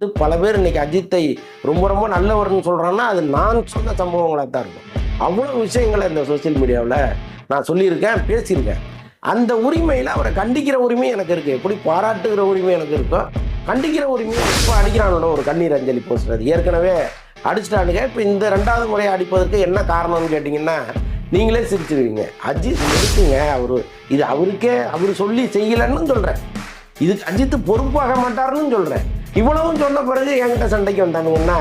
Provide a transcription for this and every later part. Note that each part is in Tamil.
இது பல பேர் இன்னைக்கு அஜித்தை ரொம்ப ரொம்ப நல்லவர்னு சொல்றான்னா அது நான் சொன்ன சம்பவங்களாக தான் இருக்கும். அவ்வளோ விஷயங்களை இந்த சோஷியல் மீடியாவில் நான் சொல்லியிருக்கேன் பேசியிருக்கேன். அந்த உரிமையில் அவரை கண்டிக்கிற உரிமை எனக்கு இருக்குது எப்படி பாராட்டுகிற உரிமை எனக்கு இருக்கோ கண்டிக்கிற உரிமையும் இப்போ அடிக்கிறானோட ஒரு கண்ணீர் அஞ்சலி போஸ்டர். ஏற்கனவே அடிச்சிட்டானுங்க. இப்போ இந்த ரெண்டாவது முறையை அடிப்பதற்கு என்ன காரணம்னு கேட்டிங்கன்னா நீங்களே சிரிச்சிருவீங்க. அஜித் இருக்குங்க அவர்? இது அவருக்கே அவர் சொல்லி செய்யலைன்னு சொல்கிறேன் இதுக்கு அஜித் பொறுப்பாக மாட்டாருன்னு சொல்கிறேன் இவ்வளவும் சொன்ன பிறகு என்கிட்ட சண்டைக்கு வந்தானுங்கன்னா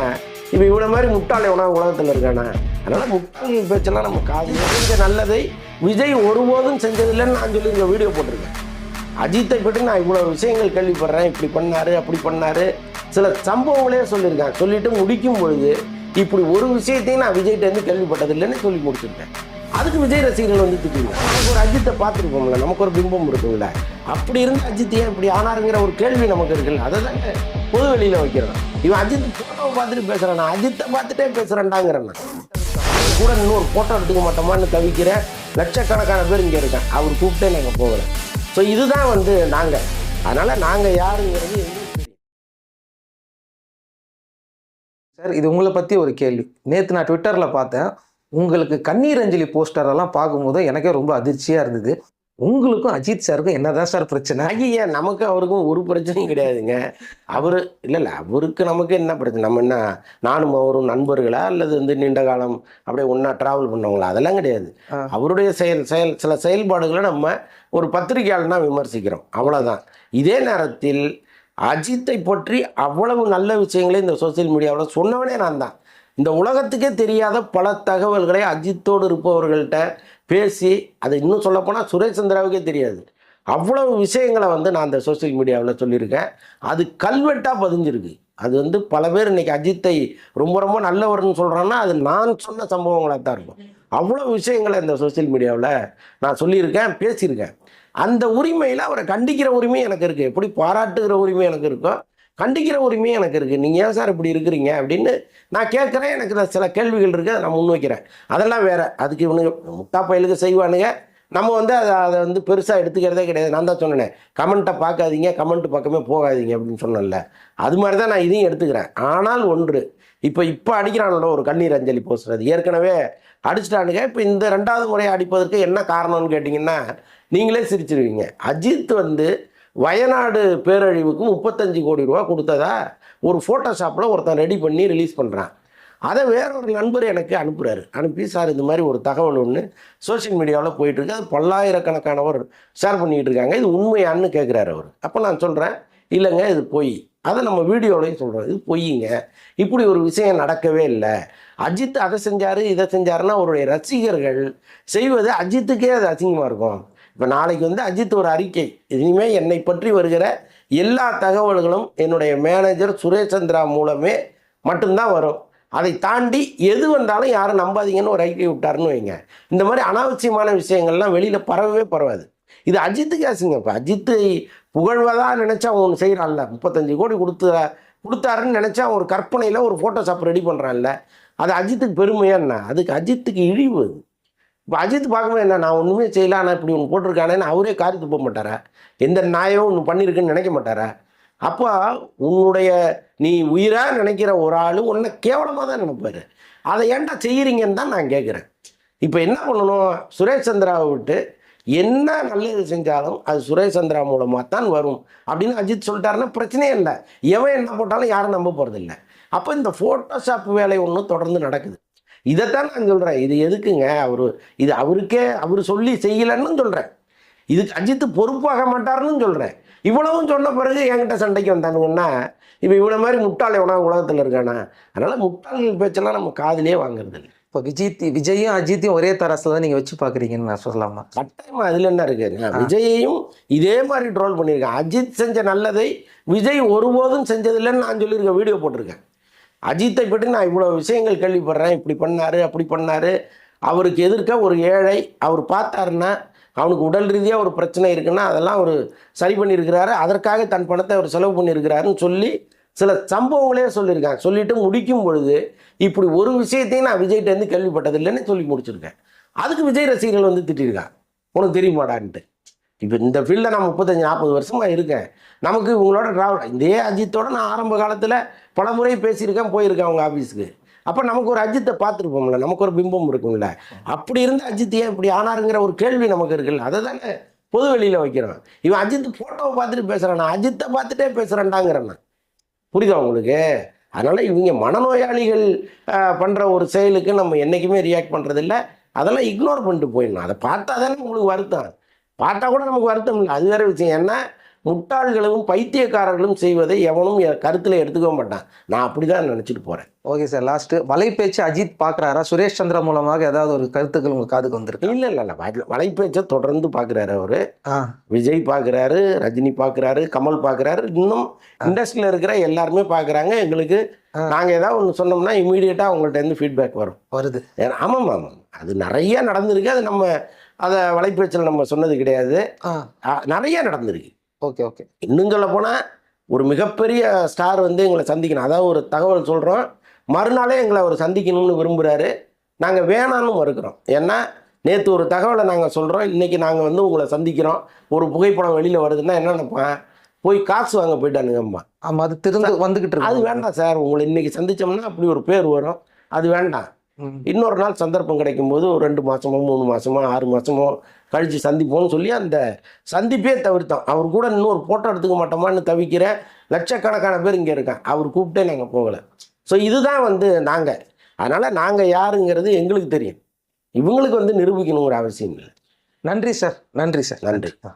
இப்போ இவ்வளோ மாதிரி முட்டாள் உணவு உலகத்தில் இருக்கானா? அதனால் முட்டாளி பேச்செல்லாம் நம்ம காது செஞ்ச நல்லதை விஜய் ஒருபோதும் செஞ்சதில்லைன்னு நான் சொல்லி இந்த வீடியோ போட்டிருக்கேன். அஜித்தை பற்றி நான் இவ்வளோ விஷயங்கள் கேள்விப்படுறேன். இப்படி பண்ணாரு அப்படி பண்ணாரு. சில சம்பவங்களே சொல்லியிருக்கேன் சொல்லிட்டு முடிக்கும் பொழுது இப்படி ஒரு விஷயத்தையும் நான் விஜய்கிட்ட இருந்து கேள்விப்பட்டதில்லைன்னு சொல்லி முடிச்சிருக்கேன். அதுக்கு விஜய் ரசிகர்கள் வந்து திட்டுங்க நமக்கு ஒரு அஜித்தை பார்த்துருப்போம்ல நமக்கு ஒரு பிம்பம் இருக்குங்கள அப்படி இருந்து அஜித் ஏன் இப்படி ஆனாருங்கிற ஒரு கேள்வி நமக்கு இருக்குல்ல அதை தாங்க பொது வெளியில் வைக்கிறோம். இவன் அஜித் ஃபோட்டோவை பார்த்துட்டு பேசுகிறான் நான் அஜித்தை பார்த்துட்டே பேசுகிறேன்டாங்கிறேன் கூட இன்னொரு ஃபோட்டோ எடுத்துக்க மாட்டோமான்னு தவிக்கிற லட்சக்கணக்கான பேர் இங்கே இருக்கேன் அவர் கூப்பிட்டே நாங்கள் போகிறேன் ஸோ இதுதான் வந்து நாங்கள் அதனால் நாங்கள் யாருங்கிறது சார் இது உங்களை பற்றி ஒரு கேள்வி. நேற்று நான் ட்விட்டரில் பார்த்தேன். உங்களுக்கு கண்ணீர் அஞ்சலி போஸ்டர் எல்லாம் பார்க்கும்போது எனக்கே ரொம்ப அதிர்ச்சியாக இருந்தது. உங்களுக்கும் அஜித் சாருக்கும் என்னதான் சார் பிரச்சனை? ஐயா நமக்கு அவருக்கும் ஒரு பிரச்சனையும் கிடையாதுங்க. அவர் இல்லை இல்லை அவருக்கு நமக்கு என்ன பிரச்சனை? நம்ம என்ன நானும் அவரும் நண்பர்களா? அல்லது வந்து நீண்ட காலம் அப்படியே ஒன்றா ட்ராவல் பண்ணவங்களா? அதெல்லாம் கிடையாது. அவருடைய செயல் செயல் சில செயல்பாடுகளை நம்ம ஒரு பத்திரிகையாளனா விமர்சிக்கிறோம். அவ்வளோதான் இதே நேரத்தில் அஜித்தை பற்றி அவ்வளவு நல்ல விஷயங்களை இந்த சோஷியல் மீடியாவில் சொன்னவனே நான் தான் இந்த உலகத்துக்கே தெரியாத பல தகவல்களை அஜித்தோடு இருப்பவர்கள்ட்ட பேசி அது இன்னும் சொல்லப்போனால் சுரேஷ் சந்திராவுக்கே தெரியாது. அவ்வளவு விஷயங்களை வந்து நான் அந்த சோஷியல் மீடியாவில் சொல்லியிருக்கேன். அது கல்வெட்டாக பதிஞ்சிருக்கு. அது வந்து பல பேர் இன்னைக்கு அஜித்தை ரொம்ப ரொம்ப நல்லவர்னு சொல்கிறான்னா அது நான் சொன்ன சம்பவங்களாக தான் இருக்கும். அவ்வளோ விஷயங்களை இந்த சோஷியல் மீடியாவில் நான் சொல்லியிருக்கேன் பேசியிருக்கேன். அந்த உரிமையில் அவரை கண்டிக்கிற உரிமை எனக்கு இருக்குது எப்படி பாராட்டுகிற உரிமை எனக்கு இருக்கோ கண்டிக்கிற உரிமை எனக்கு இருக்குது நீங்கள் ஏன் சார் இப்படி இருக்கிறீங்க? அப்படின்னு நான் கேட்குறேன். எனக்கு சில கேள்விகள் இருக்குது அதை நான் முன்வைக்கிறேன். அதெல்லாம் வேறு. அதுக்கு இவனுங்க முட்டா பயலுக்கு செய்வானுங்க. நம்ம வந்து அதை அதை வந்து பெருசாக எடுத்துக்கிறதே கிடையாது. நான் தான் சொன்னேன். கமெண்ட்டை பார்க்காதீங்க. கமெண்ட் பக்கமே போகாதீங்க அப்படின்னு சொன்னேன்ல. அது மாதிரி தான் நான் இதையும் எடுத்துக்கிறேன். ஆனால் ஒன்று இப்போ இப்போ அடிக்கிறானோட ஒரு கண்ணீர் அஞ்சலி போஸ்டர். அது ஏற்கனவே அடிச்சிட்டானுங்க. இப்போ இந்த ரெண்டாவது முறையை அடிப்பதற்கு என்ன காரணம்னு கேட்டிங்கன்னா நீங்களே சிரிச்சிருவீங்க. அஜித் வந்து வயநாடு பேரழிவுக்கு முப்பத்தஞ்சு கோடி ரூபா கொடுத்ததா? ஒரு ஃபோட்டோஷாப்பில் ஒருத்தன் ரெடி பண்ணி ரிலீஸ் பண்ணுறான் அதை வேறொரு நண்பர் எனக்கு அனுப்புகிறாரு அனுப்பி சார் இந்த மாதிரி ஒரு தகவல் ஒன்று சோஷியல் மீடியாவில் போயிட்டுருக்கு. அது பல்லாயிரக்கணக்கானவர் ஷேர் பண்ணிக்கிட்டு இருக்காங்க. இது உண்மையான்னு கேட்குறாரு அவர். அப்போ நான் சொல்கிறேன் இல்லைங்க இது பொய். அதை நம்ம வீடியோலையும் சொல்கிறோம் இது பொய்யுங்க இப்படி ஒரு விஷயம் நடக்கவே இல்லை. அஜித் அதை செஞ்சார் இதை செஞ்சாருன்னா அவருடைய ரசிகர்கள் செய்வது அஜித்துக்கே அது அசிங்கமாக இருக்கும். இப்போ நாளைக்கு வந்து அஜித் ஒரு அறிக்கை. இனிமேல் என்னை பற்றி வருகிற எல்லா தகவல்களும் என்னுடைய மேனேஜர் சுரேஷ் சந்திரா மூலமே மட்டும்தான் வரும். அதை தாண்டி எது வந்தாலும் யாரும் நம்பாதீங்கன்னு ஒரு அறிக்கை விட்டாருன்னு வைங்க. இந்த மாதிரி அனாவசியமான விஷயங்கள்லாம் வெளியில் பரவவே பரவாது. இது அஜித்துக்கு கேசுங்க இப்போ அஜித்தை புகழ்வதா நினச்சா அவன் ஒன்று செய்கிறான்ல முப்பத்தஞ்சு கோடி கொடுத்து கொடுத்தாருன்னு நினச்சா அவன் ஒரு கற்பனையில் ஒரு ஃபோட்டோஷாப் ரெடி பண்ணுறான்ல அது அஜித்துக்கு பெருமையா என்ன? அதுக்கு அஜித்துக்கு இழிவு அது. இப்போ அஜித் பார்க்கவே என்ன நான் ஒன்றுமே செய்யல ஆனால் இப்படி ஒன்று போட்டிருக்கானேன்னு அவரே காரி துப்ப மாட்டாரா? எந்த நாயோ ஒன்று பண்ணியிருக்குன்னு நினைக்க மாட்டாரா? அப்போ உன்னுடைய நீ உயிராக நினைக்கிற ஒரு ஆள் உன்னை கேவலமாக தான் நினைப்பாரு. அதை ஏன்டா செய்கிறீங்கன்னு தான் நான் கேட்குறேன் இப்போ என்ன பண்ணணும்? சுரேஷ் சந்திராவை விட்டு என்ன நல்லது செஞ்சாலும் அது சுரேஷ் சந்திரா மூலமாக தான் வரும் அப்படின்னு அஜித் சொல்லிட்டாருன்னா பிரச்சனையே இல்லை. எவன் என்ன போட்டாலும் யாரும் நம்ப போகிறதில்ல அப்போ இந்த ஃபோட்டோஷாப் வேலை ஒன்றும் தொடர்ந்து நடக்குது. இதைத்தான் நான் சொல்கிறேன் இது எதுக்குங்க? அவர் இது அவருக்கே அவர் சொல்லி செய்யலைன்னு சொல்கிறேன் இதுக்கு அஜித் பொறுப்பாக மாட்டாருன்னு சொல்கிறேன் இவ்வளவும் சொன்ன பிறகு என்கிட்ட சண்டைக்கு வந்தானுங்கன்னா இப்போ இவ்வளோ மாதிரி முட்டாள் எவனா உலகத்தில் இருக்கானா? அதனால் முட்டாள்கள் பேச்செல்லாம் நம்ம காதிலே வாங்குறது இல்லை. இப்போ விஜித் விஜயும் அஜித்தையும் ஒரே தரசில் தான் நீங்கள் வச்சு பார்க்குறீங்கன்னு நான் சொல்லலாமா? கட்டாயமா அதில் என்ன இருக்கு? நான் விஜயையும் இதே மாதிரி ட்ரோல் பண்ணியிருக்கேன். அஜித் செஞ்ச நல்லதை விஜய் ஒருபோதும் செஞ்சதில்லைன்னு நான் சொல்லியிருக்கேன். வீடியோ போட்டிருக்கேன். அஜித்தை பற்றி நான் இவ்வளோ விஷயங்கள் கேள்விப்படுறேன். இப்படி பண்ணாரு அப்படி பண்ணாரு. அவருக்கு எதிர்க்க ஒரு ஏழை அவர் பார்த்தாருன்னா அவனுக்கு உடல் ரீதியாக ஒரு பிரச்சனை இருக்குன்னா அதெல்லாம் அவர் சரி பண்ணியிருக்கிறாரு. அதற்காக தன் பணத்தை அவர் செலவு பண்ணியிருக்கிறாருன்னு சொல்லி சில சம்பவங்களே சொல்லியிருக்காங்க. சொல்லிட்டு முடிக்கும் பொழுது இப்படி ஒரு விஷயத்தையும் நான் விஜய்கிட்டேருந்து கேள்விப்பட்டதில்லைன்னு சொல்லி முடிச்சிருக்கேன். அதுக்கு விஜய் ரசிகர்கள் வந்து திட்டிருக்காங்க உனக்கு தெரியுமாடான்ட்டு. இப்போ இந்த ஃபீல்டில் நான் முப்பத்தஞ்சு நாற்பது வருஷமாக இருக்கேன். நமக்கு இவங்களோட ட்ராவல் இதே அஜித்தோட நான் ஆரம்ப காலத்தில் பல முறை பேசியிருக்கேன் போயிருக்கேன் அவங்க ஆஃபீஸுக்கு அப்போ நமக்கு ஒரு அஜித்தை பார்த்துருப்போம்ல நமக்கு ஒரு பிம்பம் இருக்கும்ல. அப்படி இருந்த அஜித் ஏன் இப்படி ஆனாருங்கிற ஒரு கேள்வி நமக்கு இருக்குல்ல அதை தானே பொது வெளியில் வைக்கிறோம். இவன் அஜித் ஃபோட்டோவை பார்த்துட்டு பேசுகிறான் நான் அஜித்தை பார்த்துட்டே பேசுகிறேன்டாங்கிறேன் புரியுதா உங்களுக்கு? அதனால் இவங்க மனநோயாளிகள் பண்ணுற ஒரு செயலுக்கு நம்ம என்றைக்குமே ரியாக்ட் பண்ணுறதில்ல அதெல்லாம் இக்னோர் பண்ணிட்டு போயிடணும். அதை பார்த்தா தானே உங்களுக்கு வருத்தம். பார்த்தா கூட நமக்கு வருத்தம் இல்லை. அது வேற விஷயம். ஏன்னா முட்டாள்களும் பைத்தியக்காரர்களும் செய்வதை எவனும் கருத்தில் எடுத்துக்க மாட்டான். நான் அப்படி தான் நினச்சிட்டு போகிறேன் okay sir last Valaipechu Ajith பார்க்குறாரா Suresh Chandra மூலமாக ஏதாவது ஒரு கருத்துக்கள் உங்க காதுக்கு வந்திருக்கு? இல்லை இல்லை இல்லை. வலைப்பேச்சை தொடர்ந்து பார்க்குறாரு அவர். விஜய் பார்க்குறாரு ரஜினி பார்க்குறாரு கமல் பார்க்குறாரு இன்னும் இண்டஸ்ட்ரியில் இருக்கிற எல்லாருமே பார்க்குறாங்க எங்களுக்கு. நாங்கள் ஏதாவது ஒன்று சொன்னோம்னா இமீடியட்டாக அவங்கள்ட்ட இருந்து ஃபீட்பேக் வரும். வருது. ஆமாம் ஆமாம். அது நிறைய நடந்திருக்கு. அது நம்ம அதை வலைப்பேச்சில் நம்ம சொன்னது கிடையாது. நிறைய நடந்திருக்கு. Okay okay. இன்னும் சொல்ல போனால் ஒரு மிகப்பெரிய ஸ்டார் வந்து எங்களை சந்திக்கணும். அதாவது ஒரு தகவல் சொல்கிறோம் மறுநாளே எங்களை அவர் சந்திக்கணும்னு விரும்புகிறாரு நாங்கள் வேணான்னு மறுக்கிறோம். ஏன்னா நேற்று ஒரு தகவலை நாங்கள் சொல்கிறோம் இன்றைக்கி நாங்கள் வந்து உங்களை சந்திக்கிறோம். ஒரு புகைப்படம் வெளியில் வருதுன்னா என்ன நினைப்பான் போய் காசு வாங்க போயிட்டானுங்கம்மா. ஆமா அது திருந்து வந்துகிட்டு அது இருக்கு வேண்டாம் சார். உங்களை இன்றைக்கி சந்திச்சோம்னா அப்படி ஒரு பேர் வரும். அது வேண்டாம். இன்னொரு நாள் சந்தர்ப்பம் கிடைக்கும்போது ஒரு ரெண்டு மாதமோ மூணு மாதமோ ஆறு மாதமோ கழித்து சந்திப்போம்னு சொல்லி அந்த சந்திப்பே தவிர்த்தோம். அவர் கூட இன்னொரு ஃபோட்டோ எடுத்துக்க மாட்டோமான்னு தவிக்கிற லட்சக்கணக்கான பேர் இங்கே இருக்கான் அவர் கூப்பிட்டே நாங்கள் போகலை. ஸோ இதுதான் வந்து நாங்கள் அதனால் நாங்கள் யாருங்கிறது எங்களுக்கு தெரியும். இவங்களுக்கு வந்து நிரூபிக்கணுங்கிற அவசியம் இல்லை. நன்றி சார். நன்றி சார். நன்றி. ஆ.